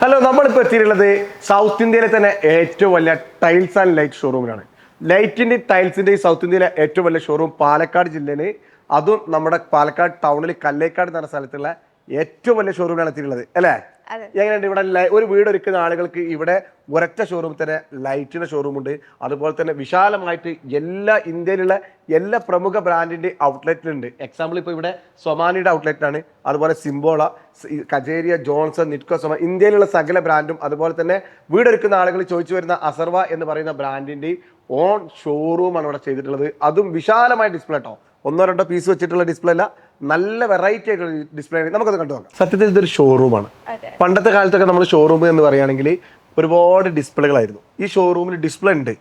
Hello നമ്മളിപ്പോൾ എത്തിയിട്ടുള്ളത് south ഇന്ത്യയിലെ തന്നെ ഏറ്റവും വലിയ ടൈൽസ് ആൻഡ് ലൈറ്റ് ഷോറൂമിലാണ് ലൈറ്റിന്റെ ടൈൽസിന്റെ സൗത്ത് ഇന്ത്യയിലെ ഏറ്റവും വലിയ ഷോറൂം പാലക്കാട് ജില്ലയിൽ അതും നമ്മുടെ പാലക്കാട് ടൗണിൽ കല്ലേക്കാട് എന്ന സ്ഥലത്തുള്ള ഏറ്റവും വലിയ ഷോറൂമിലാണ് എത്തിയിട്ടുള്ളത് അല്ലേ. എങ്ങനെയുണ്ട് ഇവിടെ ഒരു വീട് ഒരുക്കുന്ന ആളുകൾക്ക് ഇവിടെ ഒരൊറ്റ ഷോറൂം തന്നെ ലൈറ്റിന്റെ ഷോറൂം ഉണ്ട്. അതുപോലെ തന്നെ വിശാലമായിട്ട് എല്ലാ ഇന്ത്യയിലുള്ള എല്ലാ പ്രമുഖ ബ്രാൻഡിന്റെ ഔട്ട്ലെറ്റിലുണ്ട് എക്സാമ്പിൾ ഇപ്പോൾ ഇവിടെ സൊമാനിയുടെ ഔട്ട്ലെറ്റ് ആണ്. അതുപോലെ സിംബോള കജേരിയ ജോൺസൺ നിറ്റ്കോ സൊമ ഇന്ത്യയിലുള്ള സകല ബ്രാൻഡും അതുപോലെ തന്നെ വീടൊരുക്കുന്ന ആളുകൾ ചോദിച്ചു വരുന്ന അസർവ എന്ന് പറയുന്ന ബ്രാൻഡിന്റെ ഓൺ ഷോറൂമാണ് ഇവിടെ ചെയ്തിട്ടുള്ളത്. അതും വിശാലമായ ഡിസ്പ്ലേ കേട്ടോ ഒന്നോ രണ്ടോ പീസ് വെച്ചിട്ടുള്ള ഡിസ്പ്ലേ അല്ല. നല്ല വെറൈറ്റി ആയിട്ടുള്ള ഡിസ്പ്ലേ ആണ് നമുക്കത് കണ്ടു നോക്കാം. സത്യത്തിൽ ഇതൊരു ഷോറൂമാണ് പണ്ടത്തെ കാലത്തൊക്കെ നമ്മൾ ഷോറൂം എന്ന് പറയുകയാണെങ്കിൽ ഒരുപാട് ഡിസ്പ്ലേകളായിരുന്നു ഈ ഷോറൂമിൽ ഡിസ്പ്ലേ ഉണ്ട്.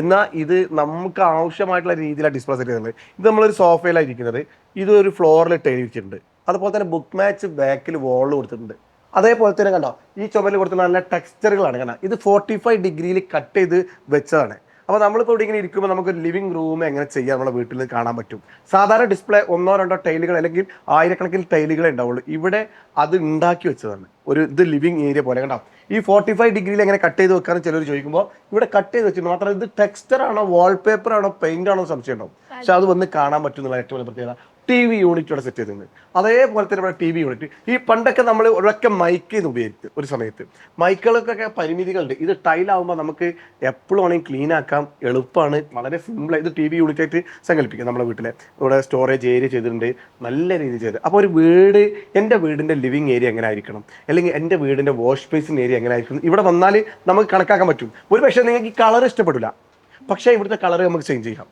എന്നാൽ ഇത് നമുക്ക് ആവശ്യമായിട്ടുള്ള രീതിയിലാണ് ഡിസ്പ്ലേ സെറ്റ് ചെയ്തിട്ടുള്ളത് ഇത് നമ്മളൊരു സോഫയിലാണ് ഇരിക്കുന്നത്. ഇത് ഒരു ഫ്ലോറിൽ എഴുതിയിട്ടുണ്ട്. അതുപോലെ തന്നെ ബുക്ക് മാച്ച് ബാക്കിൽ വോളിൽ കൊടുത്തിട്ടുണ്ട്. അതേപോലെ തന്നെ കണ്ടോ ഈ ചുമലിൽ കൊടുത്ത നല്ല ടെക്സ്ചറുകളാണ് കണ്ടോ ഇത് ഫോർട്ടി ഫൈവ് ഡിഗ്രിയിൽ കട്ട് ചെയ്ത് വെച്ചതാണ്. അപ്പോൾ നമ്മളിപ്പോൾ ഇവിടെ ഇങ്ങനെ ഇരിക്കുമ്പോൾ നമുക്ക് ലിവിംഗ് റൂം എങ്ങനെ ചെയ്യാം നമ്മുടെ വീട്ടിൽ നിന്ന് കാണാൻ പറ്റും? സാധാരണ ഡിസ്പ്ലേ ഒന്നോ രണ്ടോ ടൈലുകൾ അല്ലെങ്കിൽ ആയിരക്കണക്കിന് ടൈലുകളെ ഉണ്ടാവുള്ളൂ. ഇവിടെ അത് ഉണ്ടാക്കി വെച്ചതാണ്. ഒരു ഇത് ലിവിംഗ് ഏരിയ പോലെ കണ്ടോ? ഈ ഫോർട്ടി ഫൈവ് ഡിഗ്രിയിൽ എങ്ങനെ കട്ട് ചെയ്ത് വെക്കാന്ന് ചിലർ ചോദിക്കുമ്പോൾ ഇവിടെ കട്ട് ചെയ്ത് വെച്ചിട്ടുണ്ട് മാത്രമല്ല ഇത് ടെക്സ്റ്റർ ആണോ വാൾപേപ്പർ ആണോ പെയിന്റ് ആണോ സംശയം ഉണ്ടാവും. പക്ഷെ അത് വന്ന് കാണാൻ പറ്റും എന്നുള്ള ഏറ്റവും വലിയ പ്രത്യേകത. ടി വി യൂണിറ്റ് ഇവിടെ സെറ്റ് ചെയ്തിട്ടുണ്ട്. അതേപോലെ തന്നെ ഇവിടെ ടി വി യൂണിറ്റ് ഈ പണ്ടൊക്കെ നമ്മൾ ഒരൊക്കെ മൈക്ക് ഇത് ഉപയോഗിച്ച് ഒരു സമയത്ത്. മൈക്കുകൾക്കൊക്കെ പരിമിതികളുണ്ട്. ഇത് ടൈലാവുമ്പോൾ നമുക്ക് എപ്പോഴും വേണമെങ്കിൽ ക്ലീൻ ആക്കാം. എളുപ്പമാണ് വളരെ സിമ്പിൾ ഇത് ടി വി യൂണിറ്റ് ആയിട്ട് സങ്കല്പിക്കാം നമ്മുടെ വീട്ടിലെ. ഇവിടെ സ്റ്റോറേജ് ഏരിയ ചെയ്തിട്ടുണ്ട്. നല്ല രീതിയിൽ ചെയ്ത്. അപ്പോൾ ഒരു വീട് എന്റെ വീടിന്റെ ലിവിങ് ഏരിയ എങ്ങനെ ആയിരിക്കണം? അല്ലെങ്കിൽ എന്റെ വീടിന്റെ വാഷ് ബേസിൻ ഏരിയ എങ്ങനെ ആയിരിക്കണം? ഇവിടെ വന്നാൽ നമുക്ക് കണക്കാക്കാൻ പറ്റും. ഒരു പക്ഷേ നിങ്ങൾക്ക് കളർ ഇഷ്ടപ്പെടില്ല പക്ഷേ ഇവിടുത്തെ കളർ നമുക്ക് ചേഞ്ച് ചെയ്യാം.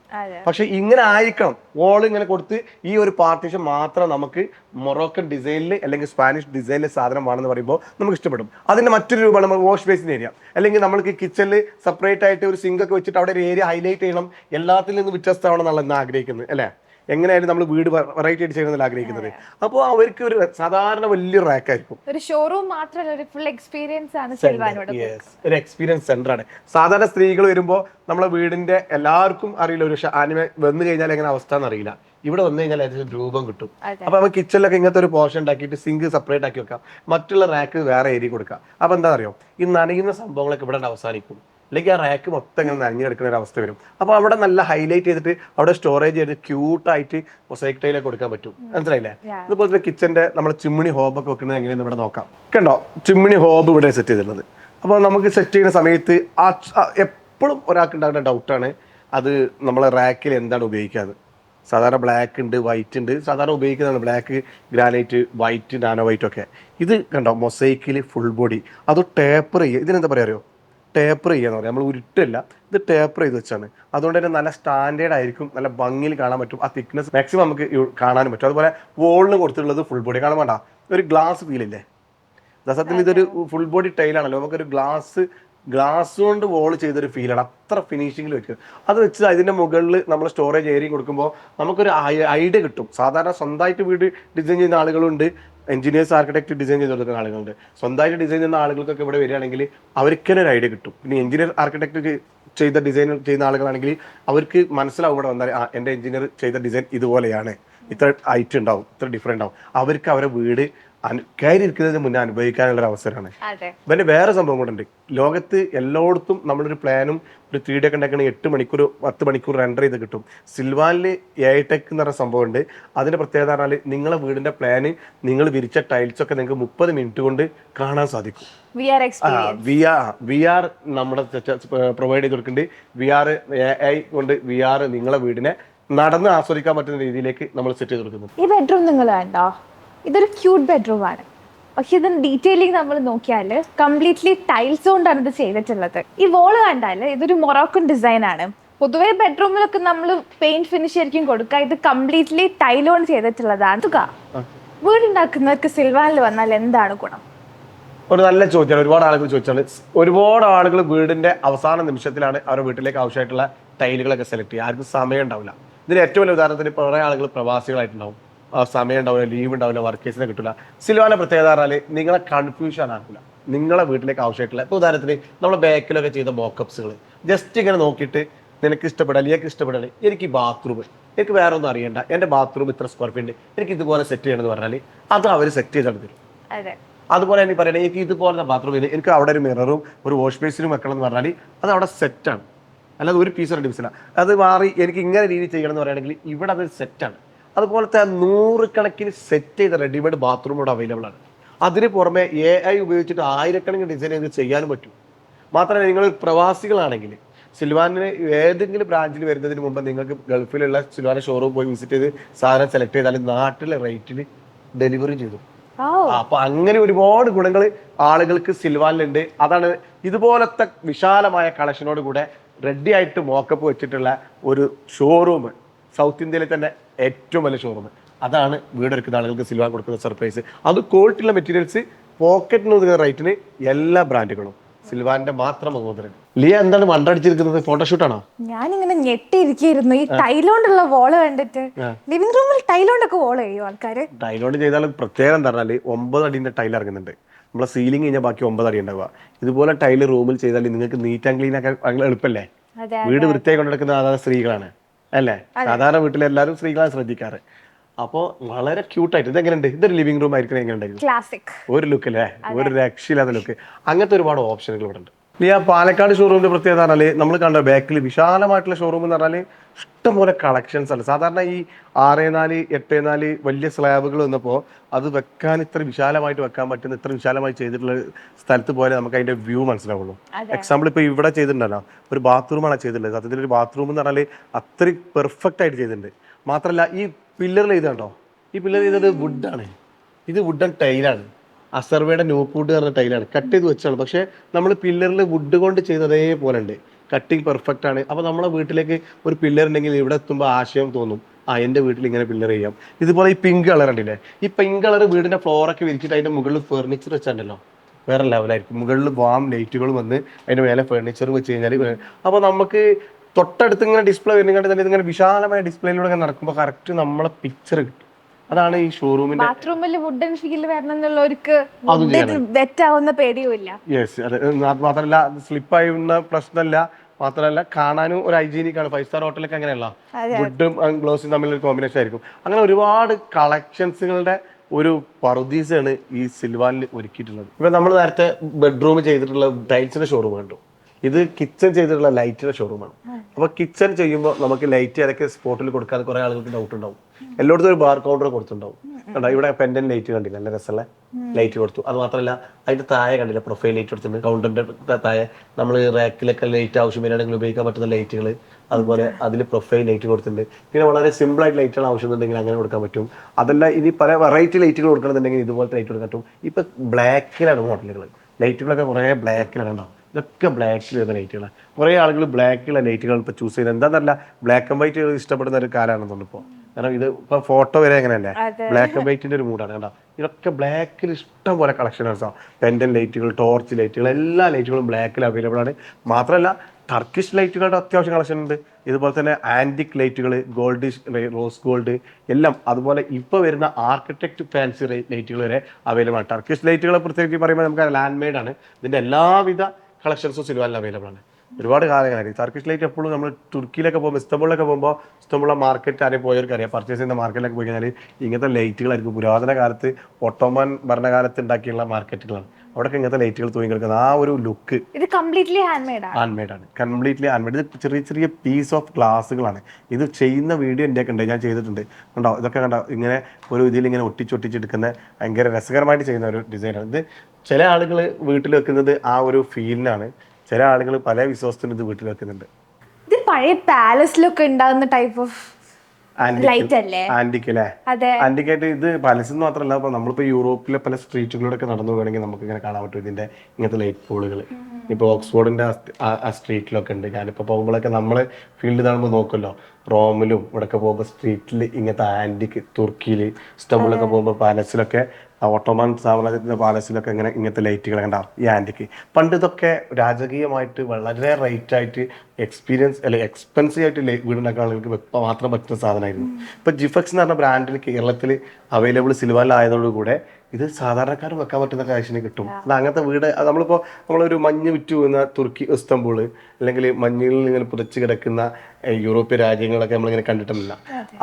പക്ഷേ ഇങ്ങനെ ആയിരിക്കണം. വോൾ ഇങ്ങനെ കൊടുത്ത് ഈ ഒരു പാർട്ടീഷൻ മാത്രം നമുക്ക് മൊറോക്കൻ ഡിസൈനിൽ അല്ലെങ്കിൽ സ്പാനിഷ് ഡിസൈനിലെ സാധനം വേണമെന്ന് പറയുമ്പോൾ നമുക്ക് ഇഷ്ടപ്പെടും. അതിന്റെ മറ്റൊരു രൂപമാണ് നമ്മൾ വാഷ് ബേസിൻ ഏരിയ അല്ലെങ്കിൽ നമ്മൾക്ക് കിച്ചണിൽ സെപ്പറേറ്റ് ആയിട്ട് ഒരു സിങ്ക് ഒക്കെ വെച്ചിട്ട് അവിടെ ഒരു ഏരിയ ഹൈലൈറ്റ് ചെയ്യണം. എല്ലാത്തിൽ നിന്ന് വ്യത്യസ്തമാണെന്നുള്ള ആഗ്രഹിക്കുന്നത് അല്ലേ? എങ്ങനെയായാലും നമ്മൾ വീട് വെറൈറ്റി ആയിട്ട് ചെയ്യണമെന്നല്ല ആഗ്രഹിക്കുന്നത്. അപ്പോൾ അവർക്ക് ഒരു സാധാരണ വലിയൊരു റാക്കായിരിക്കും. ഒരു ഷോറൂം മാത്രമല്ല ഒരു ഫുൾ എക്സ്പീരിയൻസ് ആണ് ഒരു എക്സ്പീരിയൻസ് സെന്റർ ആണ്. സാധാരണ സ്ത്രീകൾ വരുമ്പോൾ നമ്മളെ വീടിന്റെ എല്ലാവർക്കും അറിയില്ല ഒരു ആനിമ വന്നു കഴിഞ്ഞാൽ എങ്ങനെ അവസ്ഥ എന്നറിയില്ല ഇവിടെ വന്നു കഴിഞ്ഞാൽ ഏകദേശം രൂപം കിട്ടും. അപ്പൊ നമ്മൾ കിച്ചണിലൊക്കെ ഇങ്ങനത്തെ ഒരു പോർഷൻ ഉണ്ടാക്കിയിട്ട് സിങ്ക് സെപ്പറേറ്റ് ആക്കി വെക്കാം. മറ്റുള്ള റാക്ക് വേറെ ഏരിയ കൊടുക്കാം. അപ്പൊ എന്താ അറിയോ? ഈ നനയുന്ന സംഭവങ്ങളൊക്കെ ഇവിടെ അവസാനിക്കും. അല്ലെങ്കിൽ ആ റാക്ക് മൊത്തം ഇങ്ങനെ നനഞ്ഞു കിടക്കുന്ന ഒരു അവസ്ഥ വരും. അപ്പോൾ അവിടെ നല്ല ഹൈലൈറ്റ് ചെയ്തിട്ട് അവിടെ സ്റ്റോറേജ് ചെയ്ത് ക്യൂട്ടായിട്ട് മൊസൈക് ടൈലൊക്കെ കൊടുക്കാൻ പറ്റും. മനസ്സിലായില്ലേ. അതുപോലെ തന്നെ കിച്ചന്റെ നമ്മൾ ചിമ്മിണി ഹോബൊക്കെ വെക്കുന്നത് എങ്ങനെയെന്ന് ഇവിടെ നോക്കാം. കണ്ടോ? ചിമ്മിണി ഹോബ് ഇവിടെ സെറ്റ് ചെയ്തിട്ടുള്ളത്. അപ്പോൾ നമുക്ക് സെറ്റ് ചെയ്യുന്ന സമയത്ത് ആ എപ്പോഴും ഒരാൾക്ക് ഉണ്ടാകുന്ന ഡൗട്ടാണ് അത് നമ്മളെ റാക്കിൽ എന്താണ് ഉപയോഗിക്കാറ് സാധാരണ ബ്ലാക്ക് ഉണ്ട് വൈറ്റ് ഉണ്ട്. സാധാരണ ഉപയോഗിക്കുന്നതാണ് black granite white nano white ഒക്കെ. ഇത് കണ്ടോ? മൊസൈക്കിൽ ഫുൾ ബോഡി അത് ടേപ്പർ ചെയ്യുക ഇതിനെന്താ പറയുക അറിയോ? ടേപ്പർ ചെയ്യാന്ന് പറയാം. നമ്മൾ ഉരുട്ടല്ല ഇത് ടേപ്പർ ചെയ്ത് വെച്ചാണ്. അതുകൊണ്ട് തന്നെ നല്ല സ്റ്റാൻഡേർഡ് ആയിരിക്കും നല്ല ഭംഗിയിൽ കാണാൻ പറ്റും. ആ തിക്നെസ് മാക്സിമം നമുക്ക് കാണാനും പറ്റും. അതുപോലെ വോളിന് കൊടുത്തിട്ടുള്ളത് ഫുൾ ബോഡി കാണാൻ വേണ്ട. ഒരു ഗ്ലാസ് ഫീൽ ഇല്ലേ? സത്യത്തിൽ ഇതൊരു ഫുൾ ബോഡി ടൈലാണല്ലോ നമുക്കൊരു ഗ്ലാസ് ഗ്ലാസ് കൊണ്ട് വോൾ ചെയ്തൊരു ഫീലാണ് അത്ര ഫിനിഷിങ്ങിൽ വെക്കുക അത് വെച്ച് അതിന്റെ മുകളിൽ നമ്മൾ സ്റ്റോറേജ് ഏരിയ കൊടുക്കുമ്പോൾ നമുക്കൊരു ഐഡിയ കിട്ടും. സാധാരണ സ്വന്തമായിട്ട് വീട് ഡിസൈൻ ചെയ്യുന്ന ആളുകളുണ്ട്. എഞ്ചിനീയേഴ്സ് ആർക്കിടെക്ട് ഡിസൈൻ ചെയ്ത് കൊടുക്കുന്ന ആളുകളുണ്ട്. സ്വന്തമായിട്ട് ഡിസൈൻ ചെയ്യുന്ന ആളുകൾക്കൊക്കെ ഇവിടെ വരികയാണെങ്കിൽ അവർക്ക് ഒരു ഐഡിയ കിട്ടും. പിന്നെ എഞ്ചിനീയർ ആർക്കിടെക്ട് ചെയ്ത ഡിസൈൻ ചെയ്യുന്ന ആളുകളാണെങ്കിൽ അവർക്ക് മനസ്സിലാവും ഇവിടെ വന്നാൽ ആ എന്റെ എഞ്ചിനീയർ ചെയ്ത ഡിസൈൻ ഇതുപോലെയാണ്. ഇത്ര ഹൈറ്റ് ഉണ്ടാവും ഇത്ര ഡിഫറെന്റ് ആവും അവർക്ക് അവരുടെ വീട് കയറി ഇരിക്കുന്നതിന് മുന്നേ അനുഭവിക്കാനുള്ള ഒരു അവസരമാണ് പിന്നെ വേറെ സംഭവം കൂടെ ഉണ്ട് ലോകത്ത് എല്ലായിടത്തും നമ്മളൊരു പ്ലാനും ഒരു ത്രീ ഡി ഒക്കെ ഉണ്ടാക്കണമെങ്കിൽ എട്ട് മണിക്കൂർ പത്ത് മണിക്കൂർ റെൻഡർ ചെയ്ത് കിട്ടും. സിൽവാനിൽ എ ടെക് എന്ന് പറഞ്ഞ സംഭവം ഉണ്ട് അതിന്റെ പ്രത്യേകത പറഞ്ഞാൽ നിങ്ങളെ വീടിന്റെ പ്ലാന് നിങ്ങൾ വിരിച്ച ടൈൽസ് ഒക്കെ നിങ്ങൾക്ക് മുപ്പത് മിനിറ്റ് കൊണ്ട് കാണാൻ സാധിക്കും. വി ആർ വി ആർ നമ്മുടെ പ്രൊവൈഡ് ചെയ്ത് കൊടുക്കുന്നുണ്ട്. വി ആർ എ ഐ കൊണ്ട് വി ആർ നിങ്ങളെ വീടിനെ നടന്ന് ആസ്വദിക്കാൻ പറ്റുന്ന രീതിയിലേക്ക് നമ്മൾ സെറ്റ് ചെയ്ത് കൊടുക്കുന്നു. ഈ ബെഡ്റൂം നിങ്ങൾ കണ്ടോ? ഇതൊരു ക്യൂട്ട് ബെഡ്റൂം ആണ്. പക്ഷെ ഇതിന് ഡീറ്റെയിലിംഗ് നമ്മൾ നോക്കിയാൽ കംപ്ലീറ്റ്ലി ടൈൽസ് കൊണ്ടാണ് ഇത് ചെയ്തിട്ടുള്ളത്. ഈ വോൾ കണ്ടാൽ ഇതൊരു മൊറോക്കൻ ഡിസൈൻ ആണ്. പൊതുവെ ബെഡ്റൂമിലൊക്കെ നമ്മൾ പെയിന്റ് ഫിനിഷ് ആയിരിക്കും കൊടുക്കുക. ഇത് കംപ്ലീറ്റ്ലി ടൈൽ കൊണ്ട് ചെയ്തിട്ടുള്ളതാണ്. തുക. വീടുണ്ടാക്കുന്നവർക്ക് സിൽവാനിൽ വന്നാൽ എന്താണ് ഗുണം? ഒരു നല്ല ചോദ്യമാണ് ഒരുപാട് ആളുകൾ ചോദിച്ചാണ് ഒരുപാട് ആളുകൾ വീടിന്റെ അവസാന നിമിഷത്തിലാണ് അവരുടെ വീട്ടിലേക്ക് ആവശ്യമായിട്ടുള്ള ടൈലുകളൊക്കെ സെലക്ട് ചെയ്യുക. ആർക്കും സമയം ഉണ്ടാവില്ല. ഇതിന് ഏറ്റവും വലിയ ഉദാഹരണത്തിന് കുറേ ആളുകൾ പ്രവാസികളായിട്ടുണ്ടാവും. സമയം ഉണ്ടാവില്ല ലീവ് ഉണ്ടാവില്ല വർക്കേഴ്സിനെ കിട്ടില്ല സിൽവാന പ്രത്യേകത പറഞ്ഞാൽ നിങ്ങളെ കൺഫ്യൂഷൻ ആക്കില്ല നിങ്ങളെ വീട്ടിലേക്ക് ആവശ്യമായിട്ടുള്ള ഇപ്പോൾ ഉദാഹരണത്തിന് നമ്മൾ ബാക്കിലൊക്കെ ചെയ്ത മോക്കപ്സുകൾ ജസ്റ്റ് ഇങ്ങനെ നോക്കിയിട്ട് നിനക്ക് ഇഷ്ടപ്പെടാൻ എനിക്ക് ഇഷ്ടപ്പെടാൻ എനിക്ക് ബാത്റൂം എനിക്ക് വേറെ ഒന്നും അറിയണ്ട എന്റെ ബാത്റൂം ഇത്ര സ്ക്വയർ ഫീറ്റ് എനിക്ക് ഇതുപോലെ സെറ്റ് ചെയ്യണമെന്ന് പറഞ്ഞാൽ അത് അവർ സെറ്റ് ചെയ്ത് തരും അതുപോലെ തന്നെ പറയണേ എനിക്ക് ഇതുപോലത്തെ ബാത്റൂം എനിക്ക് അവിടെ ഒരു മിററും ഒരു വാഷ് ബേസിനും വെക്കണം എന്ന് പറഞ്ഞാൽ അത് അവിടെ സെറ്റാണ് അല്ലാതെ ഒരു പീസ് പീസില്ല അത് മാറി എനിക്ക് ഇങ്ങനെ രീതി ചെയ്യണം എന്ന് പറയുകയാണെങ്കിൽ ഇവിടെ അത് സെറ്റാണ് അതുപോലത്തെ നൂറുകണക്കിന് സെറ്റ് ചെയ്ത റെഡിമെയ്ഡ് ബാത്റൂം ഇവിടെ അവൈലബിൾ ആണ്. അതിന് പുറമെ എ ഐ ഉപയോഗിച്ചിട്ട് ആയിരക്കണക്കിന് ഡിസൈൻ ചെയ്ത് ചെയ്യാനും പറ്റും. മാത്രമല്ല നിങ്ങൾ പ്രവാസികളാണെങ്കിൽ സിൽവാനിന് ഏതെങ്കിലും ബ്രാഞ്ചിൽ വരുന്നതിന് മുമ്പ് നിങ്ങൾക്ക് ഗൾഫിലുള്ള സിൽവാന ഷോറൂം പോയി വിസിറ്റ് ചെയ്ത് സാധനം സെലക്ട് ചെയ്താൽ നാട്ടിലെ റേറ്റിൽ ഡെലിവറി ചെയ്തു. അപ്പൊ അങ്ങനെ ഒരുപാട് ഗുണങ്ങൾ ആളുകൾക്ക് സിൽവാനിലുണ്ട്. അതാണ് ഇതുപോലത്തെ വിശാലമായ കളക്ഷനോട് കൂടെ റെഡി ആയിട്ട് മോക്കപ്പ് വെച്ചിട്ടുള്ള ഒരു ഷോറൂം സൗത്ത് ഇന്ത്യയിലെ തന്നെ ഏറ്റവും വലിയ ഷോറൂം അതാണ് വീടൊരുക്കുന്ന ആളുകൾക്ക് സിൽവാൻ കൊടുക്കുന്ന സർപ്രൈസ് അത് ക്വാളിറ്റിയുള്ള മെറ്റീരിയൽസ് പോക്കറ്റിന് ഒതുങ്ങുന്ന റേറ്റിന് എല്ലാ ബ്രാൻഡുകളും സിൽവാന്റെ മാത്രം മുതലുണ്ട് ലിയ എന്താണ് മണ്ടടിച്ചിരിക്കുന്നത് ഫോട്ടോഷൂട്ടാണോ ഞാനിങ്ങനെ ഞെട്ടിയിരിക്കുന്നു. ഈ ടൈലോണ്ടുള്ള വോൾ കണ്ടിട്ട്. ലിവിംഗ് റൂമിൽ ടൈലോണ്ടൊക്കെ വോൾ ചെയ്യും ആൾക്കാര്? ടൈലോണ്ട് ചെയ്താൽ പ്രത്യേകം എന്താ പറഞ്ഞാൽ ഒമ്പത് അടിന്റെ ടൈൽ ഇറങ്ങുന്നുണ്ട്. നമ്മളെ സീലിംഗ് കഴിഞ്ഞാൽ ബാക്കി ഒമ്പത് അടി ഉണ്ടാവുക. ഇതുപോലെ ടൈൽ റൂമിൽ ചെയ്താൽ നിങ്ങൾക്ക് നീറ്റ് ആൻഡ് ക്ലീൻ ആക്കാൻ എളുപ്പമല്ലേ വീട് വൃത്തിയായി കൊണ്ടെടുക്കുന്ന സാധാരണ സ്ത്രീകളാണ്. അല്ലേ? സാധാരണ വീട്ടിലെ എല്ലാവരും സ്ത്രീകളാണ് ശ്രദ്ധിക്കാറ്. അപ്പോൾ വളരെ ക്യൂട്ടായിട്ട് ഇതെങ്ങനെയുണ്ട്? ഇതൊരു ലിവിംഗ് റൂം ആയിരിക്കും എങ്ങനെ ക്ലാസിക് ഒരു ലുക്ക് അല്ലേ ഒരു രക്ഷയില്ലാത്ത ലുക്ക് അങ്ങനത്തെ ഒരുപാട് ഓപ്ഷനുകൾ ഇവിടെ ഉണ്ട് ഈ ആ പാലക്കാട് ഷോറൂമിന്റെ പ്രത്യേകത പറഞ്ഞാൽ നമ്മൾ കണ്ട ബാക്കിൽ വിശാലമായിട്ടുള്ള ഷോറൂം എന്ന് പറഞ്ഞാൽ ഇഷ്ടംപോലെ കളക്ഷൻസ് അല്ല സാധാരണ ഈ ആറ് നാല് എട്ട് നാല് വലിയ സ്ലാബുകൾ വന്നപ്പോൾ അത് വെക്കാൻ ഇത്ര വിശാലമായിട്ട് വെക്കാൻ പറ്റുന്ന ഇത്ര വിശാലമായി ചെയ്തിട്ടുള്ള സ്ഥലത്ത് പോലെ നമുക്ക് അതിന്റെ വ്യൂ മനസ്സിലാവുള്ളൂ. എക്സാമ്പിൾ ഇപ്പൊ ഇവിടെ ചെയ്തിട്ടുണ്ടല്ലോ. ഒരു ബാത്റൂമാണ് ചെയ്തിട്ടുള്ളത്. സത്യത്തിൽ ഒരു ബാത്റൂം എന്ന് പറഞ്ഞാൽ അത്രയും പെർഫെക്റ്റ് ആയിട്ട് ചെയ്തിട്ടുണ്ട്. മാത്രമല്ല ഈ പില്ലറിൽ ചെയ്തോ ഈ പില്ലർ ചെയ്തത് വുഡാണ് ഇത് വുഡൻ ടൈലാണ് അസർവയുടെ നോപ്പ് വുഡ് പറഞ്ഞ ടൈലാണ് കട്ട് ചെയ്ത് വെച്ചാണ് പക്ഷെ നമ്മൾ പില്ലറിൽ വുഡ് കൊണ്ട് ചെയ്ത അതേപോലെ ഉണ്ട്. കട്ടിങ് പെർഫെക്റ്റ് ആണ്. അപ്പോൾ നമ്മളെ വീട്ടിലേക്ക് ഒരു പില്ലർ ഉണ്ടെങ്കിൽ ഇവിടെ എത്തുമ്പോൾ ആശയം തോന്നും. ആ എന്റെ വീട്ടിൽ ഇങ്ങനെ പില്ലർ ചെയ്യാം. ഇതുപോലെ ഈ പിങ്ക് കളർ ഉണ്ടല്ലേ ഈ പിങ്ക് കളർ വീടിന്റെ ഫ്ലോറൊക്കെ വിരിച്ചിട്ട് അതിന്റെ മുകളിൽ ഫെർണിച്ചർ വെച്ചിട്ടുണ്ടല്ലോ വേറെ ലെവലായിരിക്കും മുകളിൽ വാം ലൈറ്റുകൾ വന്ന് അതിന്റെ മേലെ ഫർണിച്ചർ വെച്ച് കഴിഞ്ഞാൽ അപ്പോൾ നമുക്ക് തൊട്ടടുത്ത് ഇങ്ങനെ ഡിസ്പ്ലേ വരുന്നതിനായിട്ട് തന്നെ ഇതിങ്ങനെ വിശാലമായ ഡിസ്പ്ലേയിലൂടെ ഇങ്ങനെ നടക്കുമ്പോൾ കറക്റ്റ് നമ്മളെ പിക്ചർ കിട്ടും. അതാണ് ഈ ഷോറൂമിന്റെ ബാത്റൂമിൽ വുഡൻ ഫീൽ വരണം എന്നുള്ളവർക്ക് വെറ്റാവുന്ന പേടിയുമില്ല. യെസ് അതെ. മാത്രമല്ല സ്ലിപ്പ് ആയിരുന്ന പ്രശ്നമല്ല മാത്രമല്ല കാണാനും ഒരു ഹൈജീനിക് ആണ് ഫൈവ് സ്റ്റാർ ഹോട്ടലൊക്കെ അങ്ങനെയല്ല. വുഡും ഗ്ലോസും ഒരു കോമ്പിനേഷൻ ആയിരിക്കും. അങ്ങനെ ഒരുപാട് കളക്ഷൻസുകളുടെ ഒരു പറുദീസാണ് ഈ സിൽവാനിൽ ഒരുക്കിയിട്ടുള്ളത്. ഇപ്പൊ നമ്മൾ നേരത്തെ ബെഡ്റൂം ചെയ്തിട്ടുള്ള ടൈൽസിന്റെ ഷോറൂം കണ്ടു. ഇത് കിച്ചൺ ചെയ്തിട്ടുള്ള ലൈറ്റിന്റെ ഷോറൂമാണ് അപ്പൊ കിച്ചൺ ചെയ്യുമ്പോൾ നമുക്ക് ലൈറ്റ് ഏതൊക്കെ സ്പോട്ടിൽ കൊടുക്കാതെ കുറെ ആളുകൾക്ക് ഡൗട്ട് ഉണ്ടാവും. എല്ലായിടത്തും ഒരു ബാർ കൗണ്ടർ കൊടുത്തിട്ടുണ്ടാവും. കണ്ടോ? ഇവിടെ പെൻഡൻ ലൈറ്റ് കണ്ടില്ല? നല്ല രസമുള്ള ലൈറ്റ് കൊടുത്തു. അത് മാത്രമല്ല അതിന്റെ താഴെ കണ്ടില്ല? പ്രൊഫൈൽ ലൈറ്റ് കൊടുത്തിട്ടുണ്ട്. കൗണ്ടറിന്റെ താഴെ നമ്മൾ റാക്കിലൊക്കെ ലൈറ്റ് ആവശ്യം വരികയാണെങ്കിൽ ഉപയോഗിക്കാൻ പറ്റുന്ന ലൈറ്റുകൾ അതുപോലെ അതിൽ പ്രൊഫൈൽ ലൈറ്റ് കൊടുത്തിട്ടുണ്ട്. പിന്നെ വളരെ സിമ്പിൾ ആയിട്ട് ലൈറ്റുകൾ ആവശ്യമുണ്ടെങ്കിൽ അങ്ങനെ കൊടുക്കാൻ പറ്റും. അതല്ല ഇനി പല വെറൈറ്റി ലൈറ്റുകൾ കൊടുക്കണമെന്നുണ്ടെങ്കിൽ ഇതുപോലത്തെ ലൈറ്റ് കൊടുക്കാൻ പറ്റും. ഇപ്പൊ ബ്ലാക്കിലാണ് മോഡലുകൾ ലൈറ്റുകളൊക്കെ കുറേ ബ്ലാക്കിലാണ് ഉണ്ടാവും ഇതൊക്കെ ബ്ലാക്കിൽ വരുന്ന ലൈറ്റുകളാണ് കുറേ ആളുകൾ ബ്ലാക്കിലുള്ള ലൈറ്റുകൾ ഇപ്പോൾ ചൂസ് ചെയ്യുന്നത്. എന്താണെന്നല്ല ബ്ലാക്ക് ആൻഡ് വൈറ്റ് ഇഷ്ടപ്പെടുന്ന ഒരു കാലമാണെന്നുണ്ട് ഇപ്പോൾ കാരണം ഇത് ഇപ്പൊ ഫോട്ടോ വരെ എങ്ങനെയല്ലേ? ബ്ലാക്ക് ആൻഡ് വൈറ്റിന്റെ ഒരു മൂഡാണ് കേട്ടോ ഇതൊക്കെ ബ്ലാക്കിൽ ഇഷ്ടം പോലെ കളക്ഷൻസ് ആണ് പെൻഡൻ ലൈറ്റുകൾ ടോർച്ച് ലൈറ്റുകൾ എല്ലാ ലൈറ്റുകളും ബ്ലാക്കിൽ അവൈലബിൾ ആണ്. മാത്രമല്ല ടർക്കിഷ് ലൈറ്റുകളുടെ അത്യാവശ്യം കളക്ഷൻ ഉണ്ട്. ഇതുപോലെ തന്നെ ആന്റിക് ലൈറ്റുകൾ ഗോൾഡ് റോസ് ഗോൾഡ് എല്ലാം. അതുപോലെ ഇപ്പോൾ വരുന്ന ആർക്കിടെക്ട് ഫാൻസി ലൈറ്റുകൾ വരെ അവൈലബിൾ ആണ്. ടർക്കിഷ് ലൈറ്റുകളെ പ്രത്യേകിച്ച് പറയുമ്പോൾ നമുക്ക് ലാൻഡ് മെയ്ഡ് ആണ്. ഇതിന്റെ എല്ലാവിധ കളക്ഷൻസും സിൽവാനിൽ അവൈലബിൾ ആണ്. ഒരുപാട് കാലങ്ങളായി. ടർക്കിഷ് ലൈറ്റ് എപ്പോഴും നമ്മൾ തുർക്കിയിലൊക്കെ പോകുമ്പോൾ ഇസ്തംബുളിലൊക്കെ പോകുമ്പോൾ ഇസ്തംബുള്ള മാർക്കറ്റ് ആരെയും പോയവർക്ക് അറിയാം പർച്ചേസ് ചെയ്യുന്ന മാർക്കറ്റിലൊക്കെ പോയി കഴിഞ്ഞാൽ ഇങ്ങനത്തെ ലൈറ്റുകളായിരിക്കും പുരാതന കാലത്ത് ഒട്ടോമൻ ഭരണകാലത്ത് ഉണ്ടാക്കിയുള്ള മാർക്കറ്റുകളാണ് അവിടെയൊക്കെ ഇങ്ങനത്തെ ലൈറ്റുകൾ തൂങ്ങി കിടക്കുന്ന ആ ഒരു ലുക്ക് ഇത് കംപ്ലീറ്റ്ലി ഹാൻഡ് മെയ്ഡ് ആണ് ഹാൻഡ്മെയ്ഡ് ആണ്. കംപ്ലീറ്റ്ലി ഹാൻഡ്മെയ്ഡ് ഇത് ചെറിയ ചെറിയ പീസ് ഓഫ് ഗ്ലാസ്സുകളാണ് ഇത് ചെയ്യുന്ന വീഡിയോ എന്റെ ഒക്കെ ഉണ്ട്. ഞാൻ ചെയ്തിട്ടുണ്ട്. കണ്ടോ? ഇതൊക്കെ കണ്ടോ? ഇങ്ങനെ ഒരു ഇതിൽ ഇങ്ങനെ ഒട്ടിച്ചൊട്ടിച്ചെടുക്കുന്ന ഭയങ്കര രസകരമായിട്ട് ചെയ്യുന്ന ഒരു ഡിസൈനാണ് ഇത് ചില ആളുകൾ വീട്ടിൽ വെക്കുന്നത് ആ ഒരു ഫീലിനാണ് ചില ആളുകൾ പല വിശ്വാസത്തിനും ഇത് വീട്ടിൽ വെക്കുന്നുണ്ട്. ഇത് പഴയ പാലസിലൊക്കെ ഉണ്ടാകുന്ന ടൈപ്പ് ഓഫ് ആന്റിക്കായിട്ട് ഇത് പാലസിൽ നിന്ന് മാത്രമല്ല അപ്പൊ നമ്മളിപ്പോ യൂറോപ്പിലെ പല സ്ട്രീറ്റുകളിലൂടെ ഒക്കെ നടന്നു പോകണമെങ്കിൽ നമുക്ക് ഇങ്ങനെ കാണാൻ പറ്റും ഇതിന്റെ ഇങ്ങനത്തെ ലൈറ്റ് പോളുകൾ ഇപ്പൊ ഓക്സ്ഫോർഡിന്റെ ആ സ്ട്രീറ്റിലൊക്കെ ഉണ്ട്. ഞാനിപ്പോ പോകുമ്പോഴൊക്കെ നമ്മൾ ഫീൽഡ് കാണുമ്പോൾ നോക്കുമല്ലോ. റോമിലും ഇവിടെയൊക്കെ പോകുമ്പോൾ സ്ട്രീറ്റിൽ ഇങ്ങനത്തെ ആന്റിക് തുർക്കിയിൽ ഇഷ്ടംബിളൊക്കെ പോകുമ്പോൾ പാലസിലൊക്കെ ഓട്ടോമൻ സാമ്രാജ്യത്തിന്റെ പാലസിലൊക്കെ ഇങ്ങനെ ഇങ്ങനത്തെ ലൈറ്റുകൾ ഉണ്ടാവും ഈ ആന്റിക്ക് പണ്ട് ഇതൊക്കെ രാജകീയമായിട്ട് വളരെ റേറ്റ് ആയിട്ട് എക്സ്പീരിയൻസ് അല്ലെ എക്സ്പെൻസീവ് ആയിട്ട് വീടുണ്ടാക്കാൻ ആളുകൾക്ക് മാത്രം പറ്റുന്ന സാധനമായിരുന്നു. ഇപ്പൊ ജിഫക്സ് എന്ന് പറഞ്ഞ ബ്രാൻഡിൽ കേരളത്തിൽ അവൈലബിൾ സിൽവാനിലായതോടുകൂടെ ഇത് സാധാരണക്കാർ വെക്കാൻ പറ്റുന്ന കാശിന് കിട്ടും. അത് അങ്ങനത്തെ വീട് നമ്മളിപ്പോൾ നമ്മളിപ്പോ നമ്മളൊരു മഞ്ഞ് വിറ്റു പോകുന്ന തുർക്കി ഇസ്തംബൂൾ അല്ലെങ്കിൽ മഞ്ഞിൽ ഇങ്ങനെ പുതച്ച് കിടക്കുന്ന യൂറോപ്യൻ രാജ്യങ്ങളൊക്കെ നമ്മളിങ്ങനെ കണ്ടിട്ടില്ല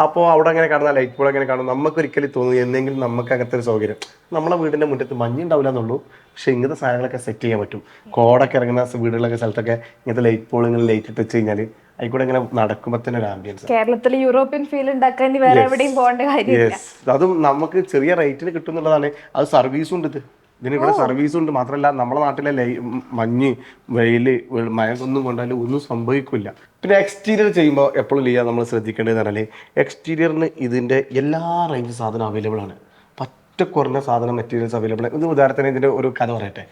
അപ്പോൾ അവിടെ അങ്ങനെ കാണുന്ന ലൈറ്റ് പോൾ അങ്ങനെ കാണും നമുക്ക് ഒരിക്കലും തോന്നുന്നു എന്തെങ്കിലും നമുക്ക് അങ്ങനത്തെ ഒരു സൗകര്യം. നമ്മളെ വീടിന്റെ മുറ്റത്ത് മഞ്ഞ് ഉണ്ടാവില്ല എന്നുള്ളൂ. പക്ഷെ ഇങ്ങനത്തെ സാധനങ്ങളൊക്കെ സെറ്റ് ചെയ്യാൻ പറ്റും. കോടൊക്കെ ഇറങ്ങുന്ന വീടുകളൊക്കെ സ്ഥലത്തൊക്കെ ഇങ്ങനത്തെ ലൈറ്റ് പോൾ ഇങ്ങനെ ലൈറ്റ് ഇട്ട് വെച്ച് കഴിഞ്ഞാൽ അതിൽ ഇങ്ങനെ നടക്കുമ്പോൾ തന്നെ ഒരു ആംബിയൻസ് കേരളത്തിൽ യൂറോപ്യൻ ഫീൽ ഉണ്ടാക്കാൻ വേറെ എവിടെയും പോകേണ്ട കാര്യമില്ല. അതും നമുക്ക് ചെറിയ റേറ്റിന് കിട്ടുന്നുള്ളതാണ് അത് സർവീസും ഉണ്ട് ഇത്. ഇതിന് ഇവിടെ സർവീസും ഉണ്ട്. മാത്രമല്ല നമ്മുടെ നാട്ടിലെ ലൈ മഞ്ഞ് വെയിൽ മയക്കൊന്നും കൊണ്ടാൽ ഒന്നും കൊണ്ടാലും ഒന്നും സംഭവിക്കില്ല. പിന്നെ എക്സ്റ്റീരിയർ ചെയ്യുമ്പോൾ എപ്പോഴും ചെയ്യാൻ നമ്മൾ ശ്രദ്ധിക്കേണ്ടതെന്ന് പറഞ്ഞാൽ എക്സ്റ്റീരിയറിന് ഇതിന്റെ എല്ലാ റേഞ്ച് സാധനം അവൈലബിൾ ആണ്. പറ്റ കുറഞ്ഞ സാധനം മെറ്റീരിയൽസ് അവൈലബിൾ ആണ് ഇത് ഉദാഹരണത്തിന് ഇതിന്റെ ഒരു കഥ പറയട്ടെ.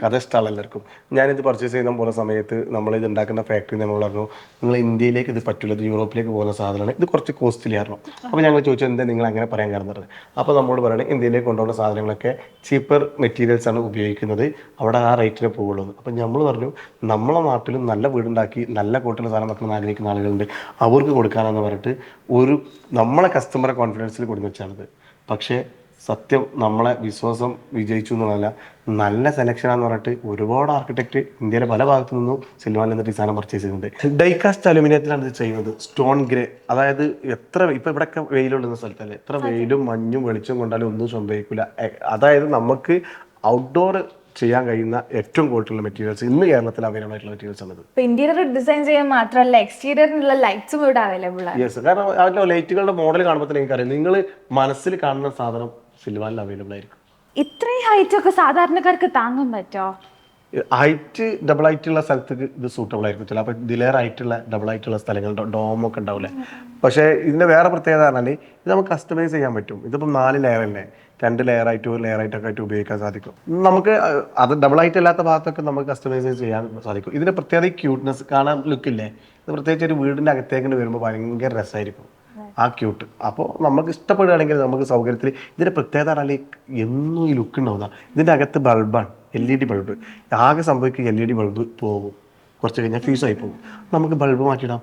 കഥ ഇഷ്ടമാണ് എല്ലാവർക്കും. ഞാനിത് പർച്ചേസ് ചെയ്യുന്ന പോകുന്ന സമയത്ത് നമ്മൾ ഇത് ഉണ്ടാക്കുന്ന ഫാക്ടറി നമ്മൾ പറഞ്ഞു നിങ്ങൾ ഇന്ത്യയിലേക്ക് ഇത് പറ്റില്ല ഇത് യൂറോപ്പിലേക്ക് പോകുന്ന സാധനമാണ് ഇത് കുറച്ച് കോസ്റ്റ്ലി ആയിരുന്നു. അപ്പോൾ ഞങ്ങൾ ചോദിച്ചു എന്താ നിങ്ങൾ അങ്ങനെ പറയാൻ കാരണം? അപ്പോൾ നമ്മോട് പറയണേ ഇന്ത്യയിലേക്ക് കൊണ്ടുപോകുന്ന സാധനങ്ങളൊക്കെ ചീപ്പർ മെറ്റീരിയൽസ് ആണ് ഉപയോഗിക്കുന്നത്. അവിടെ ആ റേറ്റിന് പോകുള്ളൂ. അപ്പോൾ നമ്മൾ പറഞ്ഞു നമ്മളെ നാട്ടിലും നല്ല വീടുണ്ടാക്കി നല്ല കൂട്ടുള്ള സാധനം വെക്കണം ആഗ്രഹിക്കുന്ന ആളുകളുണ്ട്. അവർക്ക് കൊടുക്കാനെന്ന് പറഞ്ഞിട്ട് ഒരു നമ്മളെ കസ്റ്റമറെ കോൺഫിഡൻസിൽ കൊടുത്തു വെച്ചാണിത് പക്ഷേ സത്യം നമ്മളെ വിശ്വാസം വിജയിച്ചു എന്നുള്ളതല്ല. നല്ല സെലക്ഷനാന്ന് പറഞ്ഞിട്ട് ഒരുപാട് ആർക്കിടെക്ട് ഇന്ത്യയിലെ പല ഭാഗത്തു നിന്നും സിൽവാനിൽ നിന്നിട്ട് ഈ സാധനം പർച്ചേസ് ചെയ്യുന്നുണ്ട് ഡൈകാസ്റ്റ് അലുമിനിയത്തിലാണ് ഇത് ചെയ്യുന്നത്. സ്റ്റോൺ ഗ്രേ അതായത് എത്ര ഇപ്പൊ ഇവിടെയൊക്കെ വെയിലുള്ള സ്ഥലത്തല്ലേ? എത്ര വെയിലും മഞ്ഞും വെളിച്ചം കൊണ്ടാലും ഒന്നും സംഭവിക്കില്ല അതായത് നമുക്ക് ഔട്ട്ഡോർ ചെയ്യാൻ കഴിയുന്ന ഏറ്റവും കൂടുതലുള്ള മെറ്റീരിയൽസ് ഇന്ന് കേരളത്തിൽ അവൈലബിൾ ആയിട്ടുള്ള മെറ്റീരിയൽസ് ആണ് ഇപ്പൊ ഇന്റീരിയർ ഡിസൈൻ ചെയ്യാൻ മാത്രമല്ല എക്സ്റ്റീരിയറിനുള്ള ലൈറ്റ്സും ഇവിടെ അവൈലബിൾ ആണ്. യെസ് കാരണം അതിന്റെ ലൈറ്റുകളുടെ മോഡൽ കാണുമ്പോൾ തന്നെ എനിക്കറിയാം. നിങ്ങൾ മനസ്സിൽ കാണുന്ന സാധനം സിൽവാനിൽ അവൈലബിൾ ആയിരിക്കും. ഇത്രയും ഹൈറ്റ് ഒക്കെ സാധാരണക്കാർക്ക് താങ്ങാൻ പറ്റോ? ഹൈറ്റ് ഡബിൾ ഹൈറ്റ് ഉള്ള സ്ഥലത്തേക്ക് ഇത് സൂട്ടബിൾ ആയിരിക്കും. ചില അപ്പോൾ ഇതിലേറെ ആയിട്ടുള്ള ഡബിൾ ആയിട്ടുള്ള സ്ഥലങ്ങൾ ഡോമൊക്കെ ഉണ്ടാവില്ലേ? പക്ഷേ ഇതിന്റെ വേറെ പ്രത്യേകത പറഞ്ഞാൽ ഇത് നമുക്ക് കസ്റ്റമൈസ് ചെയ്യാൻ പറ്റും. ഇതിപ്പം നാല് ലെയർ തന്നെ രണ്ട് ലെയർ ആയിട്ട് ഒരു ലെയർ ആയിട്ടൊക്കെ ആയിട്ട് ഉപയോഗിക്കാൻ സാധിക്കും. നമുക്ക് അത് ഡബിൾ ഹൈറ്റ് അല്ലാത്ത ഭാഗത്തൊക്കെ നമുക്ക് കസ്റ്റമൈസ് ചെയ്യാൻ സാധിക്കും. ഇതിന്റെ പ്രത്യേകത ക്യൂട്ട്നെസ് കാണാൻ ലുക്കില്ലേ ഇത് പ്രത്യേകിച്ച് ഒരു വീടിന്റെ അകത്തേക്ക് വരുമ്പോൾ ഭയങ്കര രസമായിരിക്കും ആ ക്യൂട്ട് അപ്പോൾ നമുക്ക് ഇഷ്ടപ്പെടുകയാണെങ്കിൽ നമുക്ക് സൗകര്യത്തിൽ ഇതിന്റെ പ്രത്യേകത പറഞ്ഞാൽ എന്നും ഈ ലുക്ക് ഉണ്ടാവുന്ന ഇതിന്റെ അകത്ത് ബൾബാണ് എൽ ഇ ഡി ബൾബ് ആകെ സംഭവിക്കുക എൽ ഇ ഡി ബൾബ് പോകും. കുറച്ച് കഴിഞ്ഞാൽ ഫ്യൂസായി പോകും. നമുക്ക് ബൾബ് മാറ്റിയിടാം.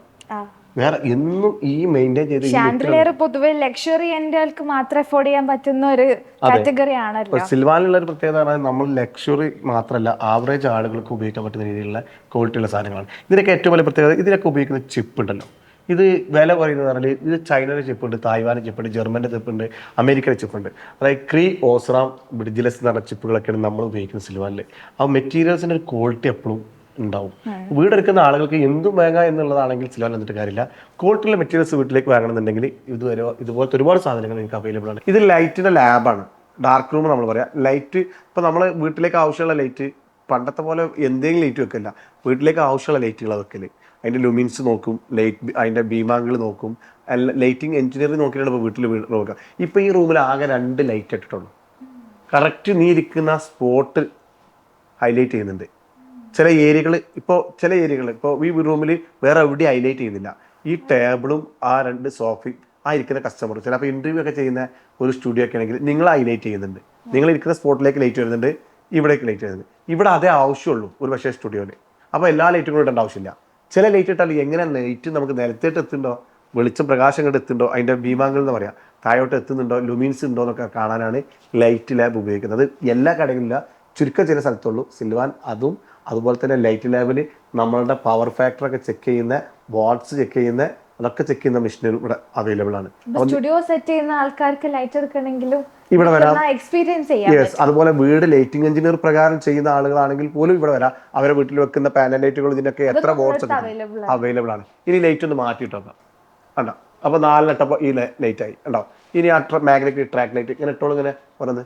വേറെ എന്നും ഈ മെയിന്റെയിൻ ചെയ്ത് ഷാൻഡിലിയർ പൊതുവെ ലക്ഷറി എൻഡുകൾക്ക് മാത്രം അഫോർഡ് ചെയ്യാൻ പറ്റുന്ന ഒരു കാറ്റഗറി ആണല്ലോ. സിൽവാനിലുള്ള ഒരു പ്രത്യേകത നമ്മൾ ലക്ഷറി മാത്രമല്ല ആവറേജ് ആളുകൾക്ക് ഉപയോഗിക്കാൻ പറ്റുന്ന രീതിയിലുള്ള ക്വാളിറ്റിയുള്ള സാധനങ്ങളാണ്. ഇതിനൊക്കെ ഏറ്റവും വലിയ പ്രത്യേകത ഇതിനൊക്കെ ഉപയോഗിക്കുന്ന ചിപ്പ് ഉണ്ടല്ലോ. ഇത് വില കുറയുന്നത് പറഞ്ഞാൽ ഇത് ചൈനയുടെ ചിപ്പ് ഉണ്ട് തായ്വാന്റെ ചിപ്പ് ഉണ്ട് ജർമ്മന്റെ ചിപ്പ് ഉണ്ട് അമേരിക്കയുടെ ചിപ്പ് ഉണ്ട് അതായത് ക്രീ ഓസ്റാം ബ്രിഡ്ജിലെസ് എന്ന് പറഞ്ഞ ചിപ്പുകളൊക്കെയാണ് നമ്മൾ ഉപയോഗിക്കുന്ന സിൽവാനിൽ ആ മെറ്റീരിയൽസിന്റെ ഒരു ക്വാളിറ്റി എപ്പോഴും ഉണ്ടാവും. വീടെടുക്കുന്ന ആളുകൾക്ക് എന്തും വാങ്ങാം എന്നുള്ളതാണെങ്കിൽ സിലവൻ എന്നിട്ട് കാര്യമില്ല. ക്വാളിറ്റിയുള്ള മെറ്റീരിയൽസ് വീട്ടിലേക്ക് വാങ്ങണമെന്നുണ്ടെങ്കിൽ ഇതുവരെ ഇതുപോലത്തെ ഒരുപാട് സാധനങ്ങൾ നിങ്ങൾക്ക് അവൈലബിൾ ആണ്. ഇത് ലൈറ്റിന്റെ ലാബാണ്. ഡാർക്ക് റൂം നമ്മൾ പറയാം. ലൈറ്റ് ഇപ്പോൾ നമ്മൾ വീട്ടിലേക്ക് ആവശ്യമുള്ള ലൈറ്റ് പണ്ടത്തെ പോലെ എന്തെങ്കിലും ലൈറ്റ് വെക്കില്ല വീട്ടിലേക്ക് ആവശ്യമുള്ള ലൈറ്റുകളാണ് വെക്കൽ. അതിന്റെ ലുമിൻസ് നോക്കും ലൈറ്റ് അതിന്റെ ബീമാങ്കിൾ നോക്കും ലൈറ്റിംഗ് എഞ്ചിനീയറിംഗ് നോക്കിയിട്ടാണ് ഇപ്പോൾ വീട്ടിൽ നോക്കുക. ഇപ്പോൾ ഈ റൂമിൽ ആകെ രണ്ട് ലൈറ്റ് ഇട്ടിട്ടുള്ളൂ. കറക്റ്റ് നീ ഇരിക്കുന്ന സ്പോട്ട് ഹൈലൈറ്റ് ചെയ്യുന്നുണ്ട്. ചില ഏരിയകൾ ഇപ്പോൾ ചില ഏരിയകൾ ഇപ്പോൾ ഈ റൂമിൽ വേറെ എവിടെയും ഹൈലൈറ്റ് ചെയ്യുന്നില്ല. ഈ ടേബിളും ആ രണ്ട് സോഫയും ആ ഇരിക്കുന്ന കസ്റ്റമർ ചിലപ്പോൾ ഇന്റർവ്യൂ ഒക്കെ ചെയ്യുന്ന ഒരു സ്റ്റുഡിയോ ഒക്കെ ആണെങ്കിൽ നിങ്ങൾ ഹൈലൈറ്റ് ചെയ്യുന്നുണ്ട്. നിങ്ങൾ ഇരിക്കുന്ന സ്പോട്ടിലേക്ക് ലൈറ്റ് വരുന്നുണ്ട് ഇവിടേക്ക് ലൈറ്റ് വരുന്നുണ്ട്. ഇവിടെ അതേ ആവശ്യമുള്ളൂ ഒരു പക്ഷേ സ്റ്റുഡിയോയിൽ. അപ്പോൾ എല്ലാ ലൈറ്റുകളും ഇടേണ്ട ആവശ്യമില്ല. ചില ലൈറ്റ് ഇട്ടാൽ എങ്ങനെ ലൈറ്റ് നമുക്ക് നിലത്തേട്ട് എത്തുന്നുണ്ടോ വെളിച്ചം പ്രകാശം കണ്ട് എത്തുന്നുണ്ടോ അതിന്റെ ഭീമാങ്കൾ എന്ന് പറയാം. താഴോട്ട് എത്തുന്നുണ്ടോ ലുമിൻസ് ഉണ്ടോ എന്നൊക്കെ കാണാനാണ് ലൈറ്റ് ലാബ് ഉപയോഗിക്കുന്നത്. എല്ലാ കടകളിലില്ല ചുരുക്കം ചില സ്ഥലത്തുള്ളൂ സിൽവാൻ അതും അതുപോലെ തന്നെ ലൈറ്റ് ലാബിൽ നമ്മളുടെ പവർ ഫാക്ടറൊക്കെ ചെക്ക് ചെയ്യുന്ന വാട്ട്സ് ചെക്ക് ചെയ്യുന്ന അതൊക്കെ ചെക്ക് ചെയ്യുന്ന മെഷീനുകൾ ഇവിടെ അവൈലബിൾ ആണ്. സ്റ്റുഡിയോ സെറ്റ് ചെയ്യുന്ന ആൾക്കാർക്ക് ലൈറ്റ് എടുക്കണമെങ്കിലും ഇവിടെ വരാം. എക്സ്പീരിയൻസ് ചെയ്യാം യെസ് അതുപോലെ വീട് ലൈറ്റിംഗ് എഞ്ചിനീയർ പ്രകാരം ചെയ്യുന്ന ആളുകളാണെങ്കിൽ പോലും ഇവിടെ വരാം. അവരെ വീട്ടിൽ വെക്കുന്ന പാനൽ ലൈറ്റുകൾ ഇതിനൊക്കെ എത്ര വോട്ട്സ് അവൈലബിൾ ആണ്. ഇനി ലൈറ്റ് ഒന്ന് മാറ്റിയിട്ടോ കണ്ടോ? അപ്പൊ നാലിനിട്ടപ്പോൾ ഈ ലൈറ്റ് ആയി. ഉണ്ടോ ഇനി ആ മാഗ്നറ്റിക് ട്രാക്ക് ലൈറ്റ് ഇങ്ങനെ ഇട്ടോളൂ ഇങ്ങനെ. ഓരോന്ന്.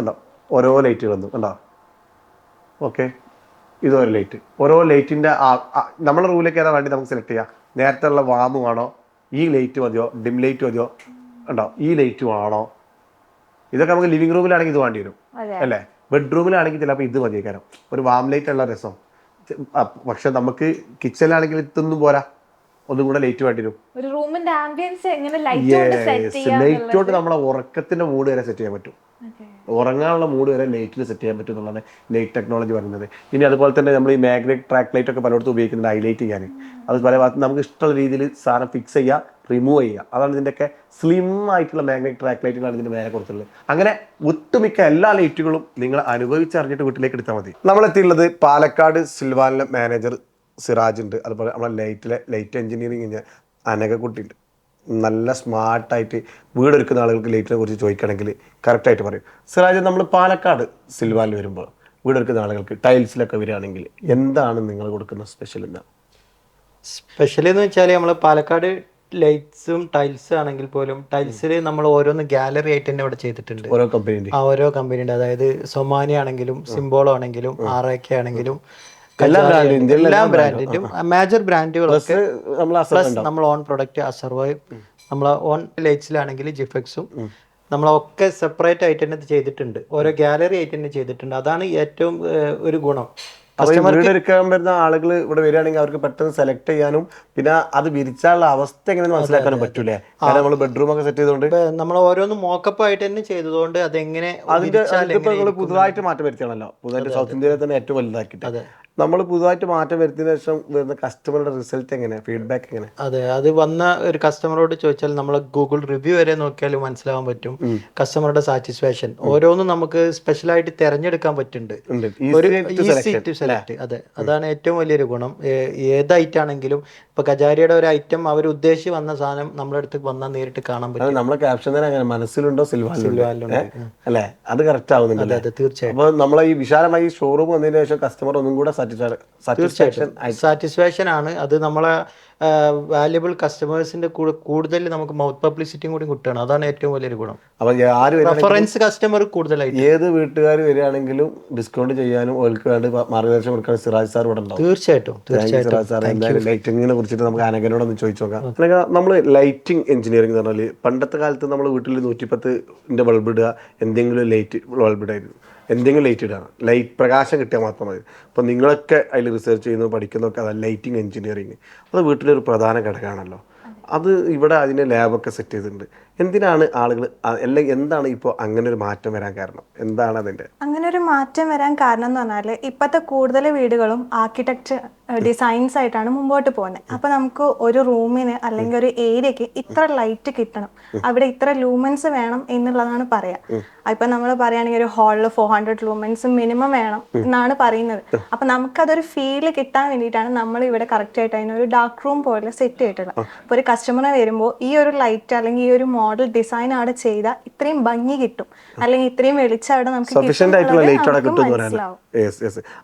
ഉണ്ടോ ഓരോ ലൈറ്റുകൾ വന്നു ഉണ്ടോ ഓക്കെ ഇതൊരു ലൈറ്റ് ഓരോ ലൈറ്റിന്റെ നമ്മുടെ റൂമിലേക്ക് ഏതാ വേണ്ടി നമുക്ക് സെലക്ട് ചെയ്യാം? നേരത്തെ ഉള്ള വാമ് ഈ ലൈറ്റ് മതിയോ? ഡിം ലൈറ്റ് മതിയോ? ഉണ്ടോ ഈ ലൈറ്റ് വേണോ? ഇതൊക്കെ നമുക്ക് ലിവിംഗ് റൂമിലാണെങ്കിൽ ഇത് വേണ്ടി വരും. അല്ലേ? ബെഡ്റൂമിലാണെങ്കിൽ ചിലപ്പോൾ ഇത് മതിയേക്കാരം ഒരു വാം ലൈറ്റ് ഉള്ള രസം. പക്ഷെ നമുക്ക് കിച്ചണിലാണെങ്കിൽ ഇതൊന്നും പോരാ. ഒന്നും കൂടെ ലൈറ്റ് വേണ്ടി വരും. ലൈറ്റ് കൊണ്ട് നമ്മളെ ഉറക്കത്തിന്റെ മൂഡ് വരെ സെറ്റ് ചെയ്യാൻ പറ്റും. ഉറങ്ങാനുള്ള മൂഡ് വരെ ലൈറ്റിൽ സെറ്റ് ചെയ്യാൻ പറ്റും എന്നുള്ളതാണ് ലൈറ്റ് ടെക്നോളജി പറയുന്നത്. ഇനി അതുപോലെ തന്നെ നമ്മൾ ഈ മാഗ്നറ്റ് ട്രാക്ക് ലൈറ്റ് ഒക്കെ പലയിടത്തും ഉപയോഗിക്കുന്നുണ്ട് ഹൈലൈറ്റ് ചെയ്യാൻ. അത് പല ഭാഗത്ത് നമുക്ക് ഇഷ്ടമുള്ള രീതിയിൽ സാധനം ഫിക്സ് ചെയ്യുക റിമൂവ് ചെയ്യുക. അതാണ് ഇതിന്റെയൊക്കെ സ്ലിം ആയിട്ടുള്ള മാഗ്നറ്റ് ട്രാക്ക് ലൈറ്റുകളാണ് ഇതിന്റെ മേലെ കൊടുത്തുള്ളത് അങ്ങനെ ഒട്ടുമിക്ക എല്ലാ ലൈറ്റുകളും നിങ്ങൾ അനുഭവിച്ചറിഞ്ഞിട്ട് വീട്ടിലേക്ക് എടുത്താൽ മതി. നമ്മളെത്തിയുള്ളത് പാലക്കാട് സിൽവാനിലെ മാനേജർ സിറാജ് ഉണ്ട്. അതുപോലെ നമ്മളെ ലൈറ്റിലെ ലൈറ്റ് എഞ്ചിനീയറിംഗ് അനകക്കുട്ടി ഉണ്ട്. നല്ല സ്മാർട്ടായിട്ട് വീടൊരുക്കുന്ന ആളുകൾക്ക് ലൈറ്റിനെ കുറിച്ച് ചോദിക്കണമെങ്കിൽ കറക്റ്റായിട്ട് പറയും. സിറാജ് നമ്മൾ പാലക്കാട് സിൽവാനിൽ വരുമ്പോൾ വീടൊരുക്കുന്ന ആളുകൾക്ക് ടൈൽസിലൊക്കെ വരികയാണെങ്കിൽ എന്താണ് നിങ്ങൾ കൊടുക്കുന്ന സ്പെഷ്യൽ എന്താ സ്പെഷ്യൽ എന്ന് വെച്ചാൽ നമ്മൾ പാലക്കാട് ലൈറ്റ്സും ടൈൽസും ആണെങ്കിൽ പോലും ടൈൽസിൽ നമ്മൾ ഓരോന്ന് ഗാലറി ആയിട്ട് തന്നെ ഇവിടെ ചെയ്തിട്ടുണ്ട്. ഓരോ കമ്പനി ആ ഓരോ കമ്പനിയുടെ അതായത് സൊമാനി ആണെങ്കിലും സിംബോളോ ആണെങ്കിലും ആർ ആണെങ്കിലും എല്ലാ ഇന്ത്യയിലെ എല്ലാ ബ്രാൻഡിന്റെയും മേജർ ബ്രാൻഡുകളൊക്കെ നമ്മൾ പ്ലസ് നമ്മൾ ഓൺ പ്രൊഡക്റ്റ് അസർവോയും നമ്മളെ ഓൺ ലൈറ്റ്സിലാണെങ്കിൽ ജിഫെക്സും നമ്മളൊക്കെ സെപ്പറേറ്റ് ആയിട്ട് തന്നെ ചെയ്തിട്ടുണ്ട്. ഓരോ ഗാലറി ആയിട്ട് തന്നെ ചെയ്തിട്ടുണ്ട്. അതാണ് ഏറ്റവും ഒരു ഗുണം. ഈ വരുന്ന ആളുകൾ ഇവിടെ വരികയാണെങ്കിൽ അവർക്ക് പെട്ടെന്ന് സെലക്ട് ചെയ്യാനും പിന്നെ അത് വിരിച്ചാലുള്ള അവസ്ഥ എങ്ങനെയെന്ന് മനസ്സിലാക്കാനും പറ്റൂലേ? നമ്മൾ ബെഡ്റൂം ഒക്കെ സെറ്റ് ചെയ്തുകൊണ്ട് നമ്മൾ ഓരോന്നും മോക്കപ്പ് ആയിട്ട് തന്നെ ചെയ്തതുകൊണ്ട് അതെങ്ങനെ അതിന്റെ പുതുതായിട്ട് മാറ്റം വരുത്തിയാണല്ലോ. പുതുതായിട്ട് സൗത്ത് ഇന്ത്യയിലെ തന്നെ ഏറ്റവും വലുതാക്കിയിട്ട്. നമ്മൾ പുതുതായിട്ട് മാറ്റം വരുത്തിയതിനു ശേഷം വരുന്ന കസ്റ്റമറുടെ റിസൾട്ട് എങ്ങനെ? ഫീഡ്ബാക്ക് എങ്ങനെ? അതെ അത് വന്ന ഒരു കസ്റ്റമറോട് ചോദിച്ചാൽ നമ്മൾ ഗൂഗിൾ റിവ്യൂ വരെ നോക്കിയാൽ മനസ്സിലാവാൻ പറ്റും. കസ്റ്റമറുടെ സാറ്റിസ്ഫാക്ഷൻ ഓരോന്നും നമുക്ക് സ്പെഷ്യലായിട്ട് തിരഞ്ഞെടുക്കാൻ പറ്റുന്നുണ്ട്. ഉണ്ട്. ഒരു ഈസി ഈസി ടു സെലക്ട് അതെ അതാണ് ഏറ്റവും വലിയൊരു ഗുണം. ഏത് ഐറ്റം ആണെങ്കിലും ഇപ്പൊ കജാരിയുടെ ഒരു ഐറ്റം അവർ ഉദ്ദേശിച്ച് വന്ന സാധനം നമ്മുടെ അടുത്ത് വന്നാൽ നേരിട്ട് കാണാൻ പറ്റും. നമ്മളെ ക്യാപ്ഷൻ തന്നെ അങ്ങനെ മനസ്സിലുണ്ടോ? അല്ലെ. അല്ലേ? അത് കറക്റ്റ് ആവുന്നുണ്ട് അതെ തീർച്ചയായും അപ്പൊ നമ്മളെ ഈ വിശാലമായി ഷോറൂം വന്നതിന് ശേഷം കസ്റ്റമർ ഒന്നും കൂടെ സാറ്റിസ്ഫാക്ഷൻ സാറ്റിസ്ഫാക്ഷൻ ആണ്. അത് നമ്മളെ വാല്യബിൾ കസ്റ്റമേഴ്സിന്റെ കൂടെ കൂടുതൽ നമുക്ക് മൗത്ത് പബ്ലിസിറ്റിയും കൂടി കിട്ടുകയാണ്. അതാണ് ഏറ്റവും വലിയൊരു ഗുണം. അപ്പൊ ആര് റെഫറൻസ് കസ്റ്റമർ കൂടുതലായിട്ട്. ഏത് വീട്ടുകാർ വരികയാണെങ്കിലും ഡിസ്കൗണ്ട് ചെയ്യാനും അവർക്ക് വേണ്ടി മാർഗദർശനം കൊടുക്കാൻ സിറാജ് സാർ ഇവിടെ ഉണ്ടാവും. തീർച്ചയായിട്ടും തീർച്ചയായിട്ടും. സിറാജ് സാർ എന്തായാലും ലൈറ്റിങ്ങിനെ കുറിച്ചിട്ട് നമുക്ക് അനകനോടൊന്ന് ചോദിച്ചു നോക്കാം. അനക നമ്മൾ ലൈറ്റിംഗ് എഞ്ചിനീയറിംഗ് എന്ന് പറഞ്ഞാൽ പണ്ടത്തെ കാലത്ത് നമ്മൾ വീട്ടിൽ നൂറ്റിപ്പത്തിന്റെ ബൾബ് ഇടുക എന്തെങ്കിലും ലൈറ്റ് ബൾബ് ഇടായിരുന്നു. എന്തെങ്കിലും ലൈറ്റ് ഇടുക ലൈറ്റ് പ്രകാശം കിട്ടിയാൽ മാത്രം മതി. അപ്പോൾ നിങ്ങളൊക്കെ അതിൽ റിസർച്ച് ചെയ്യുന്നു പഠിക്കുന്നതൊക്കെ അതാ ലൈറ്റിംഗ് എഞ്ചിനീയറിംഗ് അത് വീട്ടിലൊരു പ്രധാന ഘടകമാണല്ലോ. അത് ഇവിടെ അതിന് ലാബൊക്കെ സെറ്റ് ചെയ്തിട്ടുണ്ട്. എന്തിനാണ് ആളുകൾ അല്ലെങ്കിൽ എന്താണ് ഇപ്പോൾ അങ്ങനെ ഒരു മാറ്റം വരാൻ കാരണം? എന്താണ് അതിന്റെ അങ്ങനെ ഒരു മാറ്റം വരാൻ കാരണം എന്ന് പറഞ്ഞാൽ ഇപ്പോഴത്തെ കൂടുതൽ വീടുകളും ആർക്കിടെക്ചർ ഡിസൈൻസ് ആയിട്ടാണ് മുമ്പോട്ട് പോകുന്നത് അപ്പൊ നമുക്ക് ഒരു റൂമിന് അല്ലെങ്കിൽ ഒരു ഏരിയക്ക് ഇത്ര ലൈറ്റ് കിട്ടണം. അവിടെ ഇത്ര ലൂമൻസ് വേണം എന്നുള്ളതാണ് പറയാ. ഇപ്പൊ നമ്മൾ പറയുകയാണെങ്കിൽ ഒരു ഹാളിൽ ഫോർ ഹൺഡ്രഡ് ലൂമൻസ് മിനിമം വേണം എന്നാണ് പറയുന്നത്. അപ്പൊ നമുക്കതൊരു ഫീൽ കിട്ടാൻ വേണ്ടിയിട്ടാണ് നമ്മൾ ഇവിടെ കറക്റ്റ് ആയിട്ട് അതിനൊരു ഡാർക്ക് റൂം പോലെ സെറ്റ് ചെയ്തിട്ടുള്ളത്. അപ്പൊ ഒരു കസ്റ്റമർ വരുമ്പോൾ ഈ ഒരു ലൈറ്റ് അല്ലെങ്കിൽ ഈ ഒരു മോഡൽ ഡിസൈൻ അവിടെ ചെയ്ത ഇത്രയും ഭംഗി കിട്ടും. അല്ലെങ്കിൽ ഇത്രയും വെളിച്ചം അവിടെ നമുക്ക് മനസ്സിലാവും.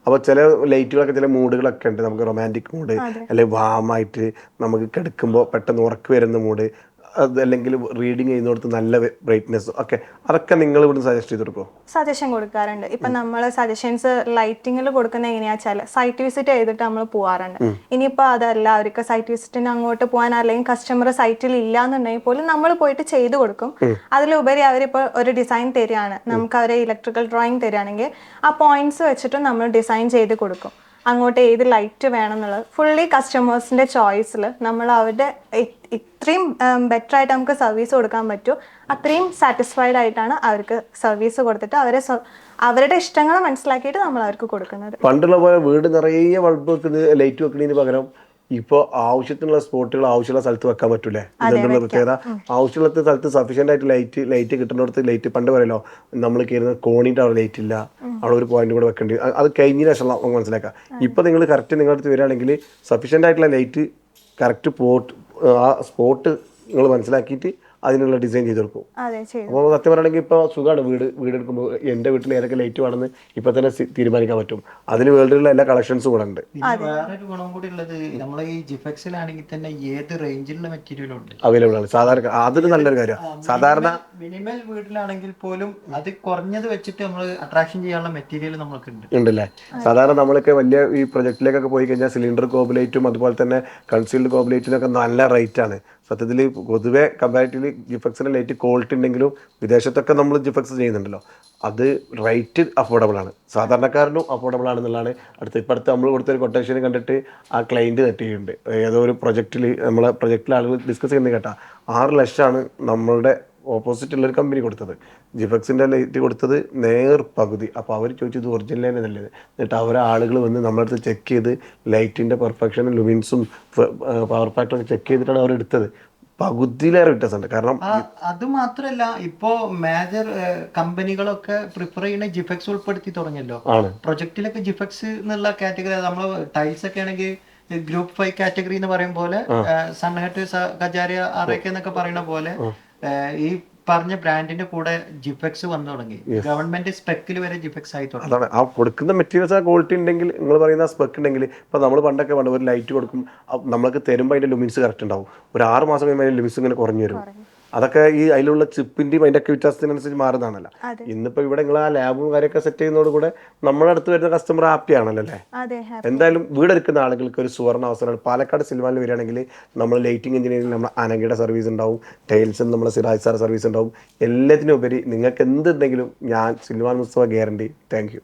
അപ്പോൾ ചില ലൈറ്റുകളൊക്കെ ചില മൂഡുകളൊക്കെ ഉണ്ട്. നമുക്ക് റൊമാന്റിക് മൂഡ് അല്ലെങ്കിൽ വാമായിട്ട് നമുക്ക് കിടക്കുമ്പോൾ പെട്ടെന്ന് ഉറക്ക് വരുന്ന മൂഡ് അല്ലെങ്കിൽ റീഡിങ് ചെയ്യുന്നിടത്ത് നല്ല ബ്രൈറ്റ്നെസ് ഒക്കെ. അതൊക്കെ നിങ്ങൾ ഇവിടുന്ന് സജസ്റ്റ് ചെയ്ത് കൊടുക്കുമോ സജഷൻ കൊടുക്കാറുണ്ട്. ഇപ്പൊ നമ്മൾ സജഷൻസ് ലൈറ്റിങ്ങിൽ കൊടുക്കുന്ന എങ്ങനെയാ വെച്ചാൽ സൈറ്റ് വിസിറ്റ് ചെയ്തിട്ട് നമ്മൾ പോവാറുണ്ട്. ഇനിയിപ്പോ അതല്ല അവർക്ക് സൈറ്റ് വിസിറ്റിന് അങ്ങോട്ട് പോകാൻ അല്ലെങ്കിൽ കസ്റ്റമർ സൈറ്റിൽ ഇല്ല എന്നുണ്ടെങ്കിൽ പോലും നമ്മൾ പോയിട്ട് ചെയ്തു കൊടുക്കും. അതിലുപരി അവരിപ്പോ ഒരു ഡിസൈൻ തരികയാണ്. നമുക്ക് അവരെ ഇലക്ട്രിക്കൽ ഡ്രോയിങ് തരികയാണെങ്കിൽ ആ പോയിന്റ്സ് വെച്ചിട്ട് നമ്മൾ ഡിസൈൻ ചെയ്ത് കൊടുക്കും. അങ്ങോട്ട് ഏത് ലൈറ്റ് വേണം എന്നുള്ളത് ഫുള്ളി കസ്റ്റമേഴ്സിന്റെ ചോയ്സിൽ നമ്മൾ അവരുടെ ഇത്രയും ബെറ്റർ ആയിട്ട് നമുക്ക് സർവീസ് കൊടുക്കാൻ പറ്റുമോ അത്രയും സാറ്റിസ്ഫൈഡ് ആയിട്ടാണ് അവർക്ക് സർവീസ് കൊടുത്തിട്ട് അവരെ അവരുടെ ഇഷ്ടങ്ങൾ മനസ്സിലാക്കിയിട്ട് നമ്മൾ അവർക്ക് കൊടുക്കുന്നത്. പണ്ടുള്ള പോലെ വീട് നിറയെ ബൾബ് വെക്കുന്നത് ലൈറ്റ് വെക്കുന്നതിന് പകരം ഇപ്പോൾ ആവശ്യത്തിനുള്ള സ്പോട്ടുകൾ ആവശ്യമുള്ള സ്ഥലത്ത് വെക്കാൻ പറ്റൂലേ? ഇതെന്നുള്ള പ്രത്യേകത? ആവശ്യമുള്ള സ്ഥലത്ത് സഫീഷ്യന്റ് ആയിട്ട് ലൈറ്റ് ലൈറ്റ് കിട്ടുന്നിടത്ത് ലൈറ്റ് പണ്ട് പറയല്ലോ നമ്മൾ കയറുന്ന കോണിന്റെ അവിടെ ലൈറ്റ് ഇല്ല. അവിടെ ഒരു പോയിന്റ് കൂടെ വെക്കേണ്ടി അത് കഴിഞ്ഞ ശേഷം നമുക്ക് മനസ്സിലാക്കാം. ഇപ്പൊ നിങ്ങൾ കറക്റ്റ് നിങ്ങളുടെ അടുത്ത് വരികയാണെങ്കിൽ സഫീഷ്യന്റ് ആയിട്ടുള്ള ലൈറ്റ് കറക്റ്റ് പോട്ട് ആ സ്പോട്ട് നിങ്ങൾ മനസ്സിലാക്കിയിട്ട് അതിനുള്ള ഡിസൈൻ ചെയ്ത് കൊടുക്കും അതെ ചെയ്തു. അപ്പോൾ സത്യം പറയുകയാണെങ്കിൽ ഇപ്പോൾ സുഖമാണ് വീട് വീടെടുക്കുമ്പോൾ എന്റെ വീട്ടിൽ ഏതൊക്കെ ലൈറ്റ് വേണമെന്ന് ഇപ്പം തന്നെ തീരുമാനിക്കാൻ പറ്റും. അതിന് വേൾഡിലുള്ള എല്ലാ കളക്ഷൻസും കൂടെ ഉണ്ട്. വേറൊരു ഗുണം കൂടി ഉള്ളത് നമ്മൾ ഈ ജിഫെക്സിലാണെങ്കിൽ തന്നെ ഏത് റേഞ്ചിലുള്ള മെറ്റീരിയലും ഉണ്ട്? അവൈലബിൾ ആണ്. സാധാരണ അതൊരു നല്ലൊരു കാര്യമാണ് സാധാരണ മിനിമൽ വീട്ടിലാണെങ്കിൽ പോലും അത് കുറഞ്ഞത് വെച്ചിട്ട് നമ്മൾ അട്രാക്ഷൻ ചെയ്യാനുള്ള മെറ്റീരിയൽ നമുക്ക് ഉണ്ട് ഉണ്ടല്ലേ സാധാരണ നമ്മളൊക്കെ വലിയ ഈ പ്രൊജക്റ്റിലേക്കൊക്കെ പോയി കഴിഞ്ഞാൽ സിലിണ്ടർ കോബിലേറ്റും അതുപോലെ തന്നെ കൺസീൽഡ് കോബിലേറ്റിനൊക്കെ നല്ല റേറ്റ് ആണ്. സത്യത്തിൽ പൊതുവെ കമ്പാരിറ്റീവ്ലി ജിഫക്സിന് ലൈറ്റ് ക്വാളിറ്റി ഉണ്ടെങ്കിലും വിദേശത്തൊക്കെ നമ്മൾ ജിഫക്സ് ചെയ്യുന്നുണ്ടല്ലോ. അത് റേറ്റ് അഫോർഡബിൾ ആണ്. സാധാരണക്കാരനും അഫോർഡബിൾ ആണെന്നുള്ളതാണ്. അടുത്ത ഇപ്പം അടുത്ത് നമ്മൾ കൊടുത്തൊരു കൊട്ടേഷൻ കണ്ടിട്ട് ആ ക്ലൈന്റ് തെറ്റിയിട്ടുണ്ട് ഏതോ ഒരു പ്രൊജക്റ്റിൽ നമ്മളെ പ്രൊജക്റ്റിൽ ആളുകൾ ഡിസ്കസ് ചെയ്യുന്നത് കേട്ടാ ആറ് ലക്ഷമാണ് നമ്മളുടെ ഓപ്പോസിറ്റ് ഉള്ള ഒരു കമ്പനി കൊടുത്തത്. ജിഫക്സിന്റെ ലൈറ്റ് കൊടുത്തത്? നേർ പകുതി. അപ്പോൾ അവർ ചോദിച്ചു ഇത് ഒറിജിനൽ തന്നെ നല്ലത്. എന്നിട്ട് അവരെ ആളുകൾ വന്ന് നമ്മളടുത്ത് ചെക്ക് ചെയ്ത് ലൈറ്റിന്റെ പെർഫെക്ഷനും ലുമിൻസും പവർ ഫാക്ടറും ഒക്കെ ചെക്ക് ചെയ്തിട്ടാണ് അവർ എടുത്തത്. പകുതിയിലേറെ വ്യത്യാസമുണ്ട്. കാരണം അത് മാത്രല്ല ഇപ്പോ മേജർ കമ്പനികളൊക്കെ പ്രിഫർ ചെയ്യുന്ന ജിഫെക്സ് ഉൾപ്പെടുത്തി തുടങ്ങിയല്ലോ. പ്രൊജക്ടിലൊക്കെ പ്രൊജക്റ്റിലൊക്കെ ജിഫെക്സ് എന്നുള്ള കാറ്റഗറി നമ്മൾ ടൈൽസ് ഒക്കെ ആണെങ്കിൽ ഗ്രൂപ്പ് ഫൈവ് കാറ്റഗറി എന്ന് പറയും പോലെ സൺഹെറ്റ് കജാരിയ അറേക്ക എന്നൊക്കെ പറയുന്ന പോലെ ഈ പറഞ്ഞ ബ്രാൻഡിന്റെ കൂടെ ജിഫെക്സ് വന്നു തുടങ്ങി. ഗവൺമെന്റ് സ്പെക്കിൽ വരെ ജിഫെക്സ് ആയി തുടങ്ങി. അതാണ്. ആ കൊടുക്കുന്ന മെറ്റീരിയൽസ് ആ ക്വാളിറ്റി ഉണ്ടെങ്കിൽ നിങ്ങൾ പറയുന്ന സ്പെക്ക് ഉണ്ടെങ്കിൽ ഇപ്പോൾ നമ്മൾ പണ്ടൊക്കെ പണ്ട് ഒരു ലൈറ്റ് കൊടുക്കും. നമ്മൾക്ക് തരുമ്പോൾ അതിന്റെ ലുമിൻസ് കറക്റ്റ് ഉണ്ടാവും. ഒരു ആറ് മാസം കഴിയുമ്പോൾ അതിന്റെ ലുമിൻസ് ഇങ്ങനെ കുറഞ്ഞു വരും. അതൊക്കെ ഈ അതിലുള്ള ചിപ്പിന്റെയും അതിന്റെ ഒക്കെ വ്യത്യാസത്തിനനുസരിച്ച് മാറുന്നതാണല്ലോ. ഇന്നിപ്പോ ഇവിടെ നിങ്ങൾ ആ ലാബും കാര്യമൊക്കെ സെറ്റ് ചെയ്യുന്നതോട് കൂടെ നമ്മുടെ അടുത്ത് വരുന്ന കസ്റ്റമർ ഹാപ്പി ആണല്ലോ അല്ലേ? എന്തായാലും വീടെടുക്കുന്ന ആളുകൾക്ക് ഒരു സുവർണ അവസരമാണ്. പാലക്കാട് സിൽവാനിൽ വരികയാണെങ്കിൽ നമ്മൾ ലൈറ്റിംഗ് എഞ്ചിനീയറിംഗ് നമ്മൾ അനഗയുടെ സർവീസ് ഉണ്ടാവും. ടൈൽസും നമ്മുടെ സിറാജ് സാർ സർവീസ് ഉണ്ടാവും. എല്ലാത്തിനും ഉപരി നിങ്ങൾക്ക് എന്തുണ്ടെങ്കിലും ഞാൻ Silvan Mustafa guarantee thank you